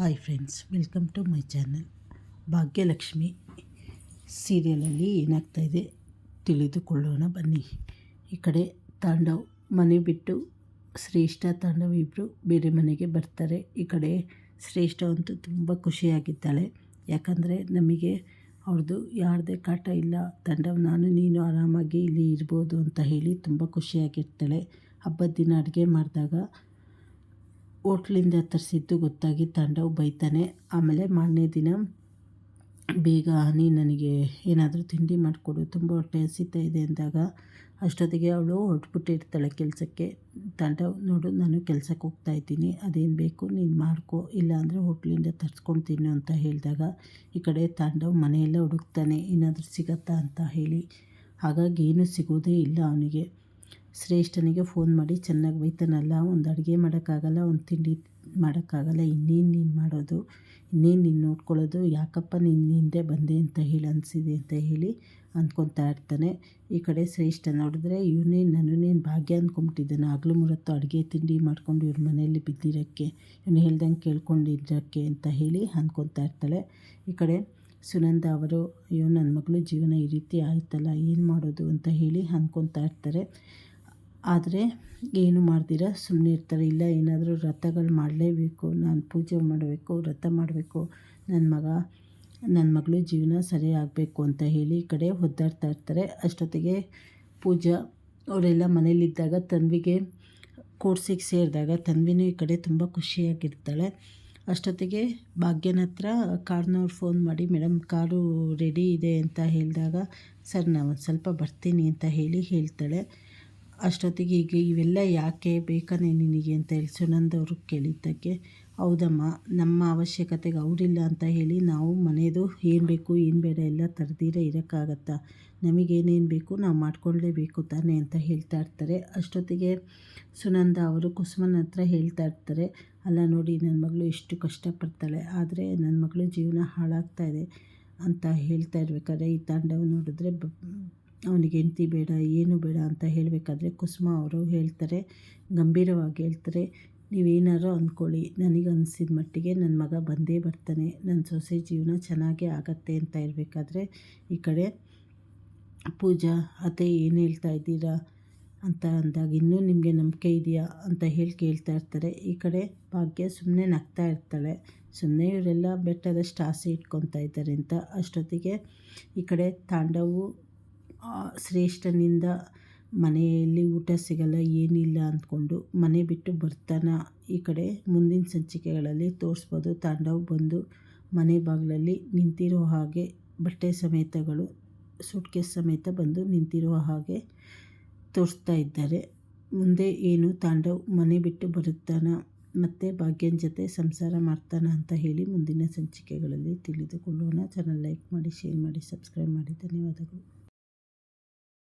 Hi friends, welcome to my channel. Bhagyalakshmi ಸೀರಿಯಲಲ್ಲಿ ಏನಾಗ್ತಾಯಿದೆ ತಿಳಿದುಕೊಳ್ಳೋಣ. ಬನ್ನಿ, ಈ ಕಡೆ ತಾಂಡವ್, ಮನೆ ಬಿಟ್ಟು ಶ್ರೇಷ್ಠ ತಾಂಡವ್ ಇಬ್ಬರು ಬೇರೆ ಮನೆಗೆ ಬರ್ತಾರೆ. ಈ ಕಡೆ ಶ್ರೇಷ್ಠ ಅಂತೂ ತುಂಬ ಖುಷಿಯಾಗಿದ್ದಾಳೆ. ಯಾಕಂದರೆ ನಮಗೆ ಅವ್ರದ್ದು ಯಾರದೇ ಕಾಟ ಇಲ್ಲ. ತಾಂಡವ್, ನಾನು, ನೀನು ಆರಾಮಾಗಿ ಇಲ್ಲಿ ಇರ್ಬೋದು ಅಂತ ಹೇಳಿ ತುಂಬ ಖುಷಿಯಾಗಿರ್ತಾಳೆ. ಹಬ್ಬದ ದಿನ ಅಡುಗೆ ಮಾಡಿದಾಗ ಹೋಟ್ಲಿಂದ ತರಿಸಿದ್ದು ಗೊತ್ತಾಗಿ ತಾಂಡವ್ ಬೈತಾನೆ. ಆಮೇಲೆ ಮಾರನೇ ದಿನ ಬೇಗ ಹನಿ ನನಗೆ ಏನಾದರೂ ತಿಂಡಿ ಮಾಡಿಕೊಡು, ತುಂಬ ಹೊಟ್ಟೆ ಹಸಿತಾ ಇದೆ ಅಂದಾಗ ಅಷ್ಟೊತ್ತಿಗೆ ಅವಳು ಹೊರಟ್ಬಿಟ್ಟಿರ್ತಾಳೆ ಕೆಲಸಕ್ಕೆ. ತಾಂಡವ್ ನೋಡು, ನಾನು ಕೆಲಸಕ್ಕೆ ಹೋಗ್ತಾ ಇದ್ದೀನಿ, ಅದೇನು ಬೇಕು ನೀನು ಮಾಡ್ಕೊ ಇಲ್ಲಾಂದರೆ ಹೋಟ್ಲಿಂದ ತರ್ಸ್ಕೊಂಡು ತಿನ್ನು ಅಂತ ಹೇಳಿದಾಗ ಈ ಕಡೆ ತಾಂಡವ್ ಮನೆಯೆಲ್ಲ ಹುಡುಕ್ತಾನೆ, ಏನಾದರೂ ಸಿಗತ್ತಾ ಅಂತ ಹೇಳಿ. ಹಾಗಾಗಿ ಏನೂ ಸಿಗೋದೇ ಇಲ್ಲ ಅವನಿಗೆ. ಶ್ರೇಷ್ಠನಿಗೆ ಫೋನ್ ಮಾಡಿ, ಚೆನ್ನಾಗಿ ಬೈತಾನಲ್ಲ, ಒಂದು ಅಡುಗೆ ಮಾಡೋಕ್ಕಾಗಲ್ಲ, ಒಂದು ತಿಂಡಿ ಮಾಡೋಕ್ಕಾಗಲ್ಲ, ಇನ್ನೇನು ನೀನು ಮಾಡೋದು? ಇನ್ನೇನು ನೀನು ನೋಡ್ಕೊಳ್ಳೋದು? ಯಾಕಪ್ಪ ನೀನು ಹಿಂದೆ ಬಂದೆ ಅಂತ ಹೇಳಿ, ಅನಿಸಿದೆ ಅಂತ ಹೇಳಿ ಅಂದ್ಕೊತಾ ಇರ್ತಾನೆ. ಈ ಕಡೆ ಶ್ರೇಷ್ಠ ನೋಡಿದ್ರೆ ಇವನೇನು ನನ್ನನ್ನೇನು ಭಾಗ್ಯ ಅಂದ್ಕೊಂಬಿಟ್ಟಿದ್ದಾನೆ ಆಗಲೂ ಮುರತ್ತು ಅಡುಗೆ ತಿಂಡಿ ಮಾಡ್ಕೊಂಡು ಇವ್ರ ಮನೆಯಲ್ಲಿ ಬಿದ್ದಿರೋಕ್ಕೆ, ಇವನು ಹೇಳ್ದಂಗೆ ಕೇಳ್ಕೊಂಡಿದ್ದಕ್ಕೆ ಅಂತ ಹೇಳಿ ಅಂದ್ಕೊತಾ ಇರ್ತಾಳೆ. ಈ ಕಡೆ ಸುನಂದ ಅವರು, ಅಯ್ಯೋ ನನ್ನ ಮಗಳು ಜೀವನ ಈ ರೀತಿ ಆಯ್ತಲ್ಲ, ಏನು ಮಾಡೋದು? ಅಂತ ಹೇಳಿ ಅಂದ್ಕೊತಾ ಇರ್ತಾರೆ. ಆದರೆ ಏನು ಮಾಡ್ದಿರ ಸುಮ್ಮನೆ ಇರ್ತಾರೆ. ಇಲ್ಲ, ಏನಾದರೂ ವ್ರತಗಳು ಮಾಡಲೇಬೇಕು. ನಾನು ಪೂಜೆ ಮಾಡಬೇಕು, ವ್ರತ ಮಾಡಬೇಕು. ನನ್ನ ಮಗ ನನ್ನ ಮಗಳು ಜೀವನ ಸರಿ ಆಗಬೇಕು ಅಂತ ಹೇಳಿ ಈ ಕಡೆ ಒದ್ದಾಡ್ತಾ ಇರ್ತಾರೆ. ಅಷ್ಟೊತ್ತಿಗೆ ಪೂಜಾ ಅವರೆಲ್ಲ ಮನೇಲಿದ್ದಾಗ ತನ್ವಿಗೆ ಕೋರ್ಸಿಗೆ ಸೇರಿದಾಗ ತನ್ವಿನೂ ಈ ಕಡೆ ತುಂಬ ಖುಷಿಯಾಗಿರ್ತಾಳೆ. ಅಷ್ಟೊತ್ತಿಗೆ ಭಾಗ್ಯನ ಹತ್ರ ಕಾರ್ನವ್ರು ಫೋನ್ ಮಾಡಿ ಮೇಡಮ್ ಕಾರು ರೆಡಿ ಇದೆ ಅಂತ ಹೇಳಿದಾಗ, ಸರ್, ನಾನು ಸ್ವಲ್ಪ ಬರ್ತೀನಿ ಅಂತ ಹೇಳಿ ಹೇಳ್ತಾಳೆ. ಅಷ್ಟೊತ್ತಿಗೆ ಈಗ ಇವೆಲ್ಲ ಯಾಕೆ ಬೇಕಾನೆ ನಿನಗೆ? ಅಂತ ಹೇಳಿ ಸುನಂದವರು ಕೇಳಿದ್ದಕ್ಕೆ, ಹೌದಮ್ಮ, ನಮ್ಮ ಅವಶ್ಯಕತೆಗೆ ಅವರಿಲ್ಲ ಅಂತ ಹೇಳಿ ನಾವು ಮನೆಯದು ಏನು ಬೇಕು, ಏನು ಬೇಡ ಎಲ್ಲ ತರದಿರ ಇರೋಕ್ಕಾಗತ್ತಾ? ನಮಗೇನೇನು ಬೇಕು ನಾವು ಮಾಡ್ಕೊಳ್ಳೇಬೇಕು ತಾನೇ? ಅಂತ ಹೇಳ್ತಾ ಇರ್ತಾರೆ. ಅಷ್ಟೊತ್ತಿಗೆ ಸುನಂದ ಅವರು ಕುಸುಮನ ಹತ್ರ ಹೇಳ್ತಾ ಇರ್ತಾರೆ, ಅಲ್ಲ ನೋಡಿ ನನ್ನ ಮಗಳು ಎಷ್ಟು ಕಷ್ಟಪಡ್ತಾಳೆ, ಆದರೆ ನನ್ನ ಮಗಳು ಜೀವನ ಹಾಳಾಗ್ತಾ ಇದೆ ಅಂತ ಹೇಳ್ತಾ ಇರ್ಬೇಕಾದ್ರೆ, ಈ ತಾಂಡವ ನೋಡಿದ್ರೆ ಅವನಿಗೆ ಹೆಂಡ್ತಿ ಬೇಡ, ಏನು ಬೇಡ ಅಂತ ಹೇಳಬೇಕಾದ್ರೆ ಕುಸುಮ ಅವರು ಹೇಳ್ತಾರೆ, ಗಂಭೀರವಾಗಿ ಹೇಳ್ತಾರೆ ನೀವೇನಾರು ಅಂದ್ಕೊಳ್ಳಿ, ನನಗೆ ಅನಿಸಿದ ಮಟ್ಟಿಗೆ ನನ್ನ ಮಗ ಬಂದೇ ಬರ್ತಾನೆ, ನನ್ನ ಸೊಸೆ ಜೀವನ ಚೆನ್ನಾಗೇ ಆಗತ್ತೆ ಅಂತ ಇರಬೇಕಾದ್ರೆ ಈ ಕಡೆ ಪೂಜಾ, ಅತ್ತೆ ಏನು ಹೇಳ್ತಾ ಇದ್ದೀರಾ ಅಂತ ಅಂದಾಗ, ಇನ್ನೂ ನಿಮಗೆ ನಂಬಿಕೆ ಇದೆಯಾ ಅಂತ ಹೇಳಿ ಕೇಳ್ತಾ ಇರ್ತಾರೆ. ಈ ಕಡೆ ಭಾಗ್ಯ ಸುಮ್ಮನೆ ನಗ್ತಾ ಇರ್ತಾಳೆ ಸುಮ್ಮನೆ ಇವರೆಲ್ಲ ಬೆಟ್ಟದಷ್ಟು ಆಸೆ ಇಟ್ಕೊತಾ ಇದ್ದಾರೆ ಅಂತ. ಅಷ್ಟೊತ್ತಿಗೆ ಈ ಕಡೆ ತಾಂಡವು ಶ್ರೇಷ್ಠನಿಂದ ಮನೆಯಲ್ಲಿ ಊಟ ಸಿಗಲ್ಲ, ಏನಿಲ್ಲ ಅಂದ್ಕೊಂಡು ಮನೆ ಬಿಟ್ಟು ಬರ್ತಾನೆ ಈ ಕಡೆ. ಮುಂದಿನ ಸಂಚಿಕೆಗಳಲ್ಲಿ ತೋರಿಸ್ಬೋದು. ತಾಂಡವ್ ಬಂದು ಮನೆ ಬಾಗಿಲಲ್ಲಿ ನಿಂತಿರೋ ಹಾಗೆ ಬಟ್ಟೆ ಸಮೇತಗಳು, ಸೂಟ್ಕೇಸ್ ಸಮೇತ ಬಂದು ನಿಂತಿರುವ ಹಾಗೆ ತೋರಿಸ್ತಾ ಇದ್ದಾರೆ. ಮುಂದೆ ಏನು ತಾಂಡವ್ ಮನೆ ಬಿಟ್ಟು ಬರುತ್ತಾನ, ಮತ್ತು ಭಾಗ್ಯನ ಜೊತೆ ಸಂಸಾರ ಮಾಡ್ತಾನ ಅಂತ ಹೇಳಿ ಮುಂದಿನ ಸಂಚಿಕೆಗಳಲ್ಲಿ ತಿಳಿದುಕೊಳ್ಳೋಣ. ಚಾನಲ್ ಲೈಕ್ ಮಾಡಿ ಶೇರ್ ಮಾಡಿ ಸಬ್ಸ್ಕ್ರೈಬ್ ಮಾಡಿ. ಧನ್ಯವಾದಗಳು.